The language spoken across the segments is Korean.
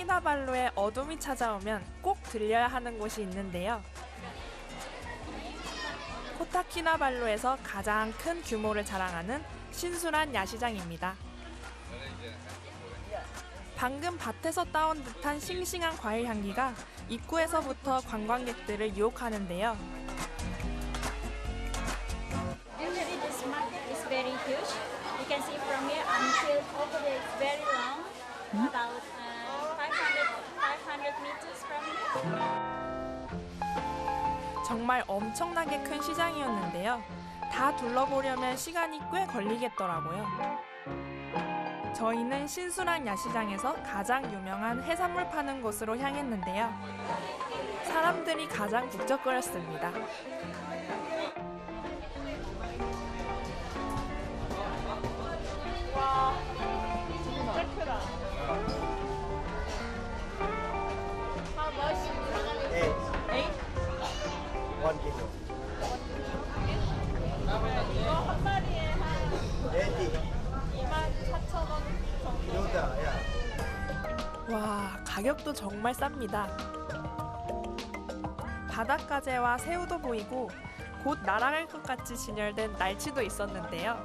코타키나발루에 어둠이 찾아오면 꼭 들려야 하는 곳이 있는데요. 코타키나발루에서 가장 큰 규모를 자랑하는 신수란 야시장입니다. 방금 밭에서 따온 듯한 싱싱한 과일 향기가 입구에서부터 관광객들을 유혹하는데요. Usually 정말 엄청나게 큰 시장이었는데요. 다 둘러보려면 시간이 꽤 걸리겠더라고요. 저희는 신수랑 야시장에서 가장 유명한 해산물 파는 곳으로 향했는데요. 사람들이 가장 북적거렸습니다. 와, 가격도 정말 쌉니다. 바닷가재와 새우도 보이고 곧 날아갈 것 같이 진열된 날치도 있었는데요.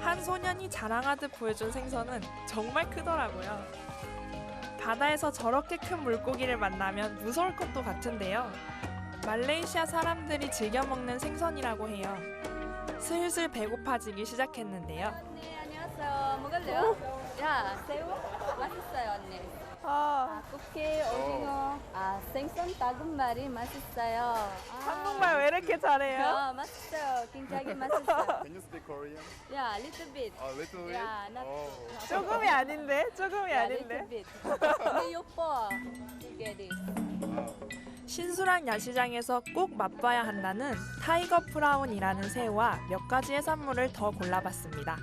한 소년이 자랑하듯 보여준 생선은 정말 크더라고요. 바다에서 저렇게 큰 물고기를 만나면 무서울 것도 같은데요. 말레이시아 사람들이 즐겨 먹는 생선이라고 해요. 슬슬 배고파지기 시작했는데요. 안녕하세요. 먹을래요? 야 새우 맛있어요 언니. 아, 아 꽃게 오징어 아 생선 다금말이 맛있어요. 아, 한국말 왜 이렇게 잘해요? 아 맛있어요. 굉장히 맛있어요. Can you speak Korean? 야 little bit. A little bit. 야 나. Oh. 조금이 아닌데? 조금이 야, 아닌데? little bit. 근데 예뻐. 이게 this. 신수랑 야시장에서 꼭 맛봐야 한다는 타이거 프라운이라는 새우와 몇 가지 해산물을 더 골라봤습니다.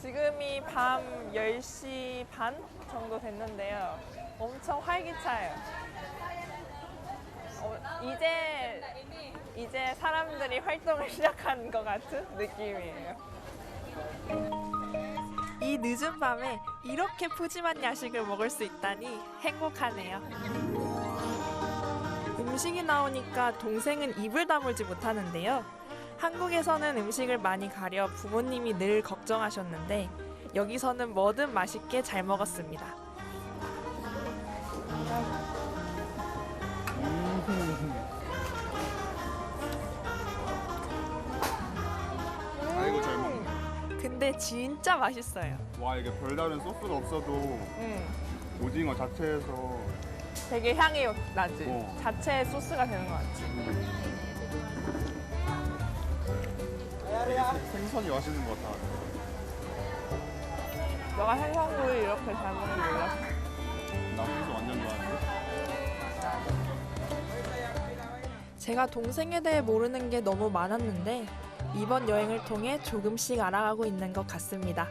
어, 지금이 밤 10시 반 정도 됐는데요. 엄청 활기차요. 어, 이제 이제 사람들이 활동을 시작한 것 같은 느낌이에요. 이 늦은 밤에 이렇게 푸짐한 야식을 먹을 수 있다니 행복하네요. 음식이 나오니까 동생은 입을 다물지 못하는데요. 한국에서는 음식을 많이 가려 부모님이 늘 걱정하셨는데 여기서는 뭐든 맛있게 잘 먹었습니다. 아이고 잘 먹네. 근데 진짜 맛있어요. 와 이게 별다른 소스가 없어도 음, 오징어 자체에서 되게 향이 나지. 어. 자체 소스가 되는 것 같지. 생선이 맛있는 것 같아. 너가 생선구이 이렇게 잘 먹는 줄 몰랐어. 나 생선 완전 좋아하는데. 제가 동생에 대해 모르는 게 너무 많았는데 이번 여행을 통해 조금씩 알아가고 있는 것 같습니다.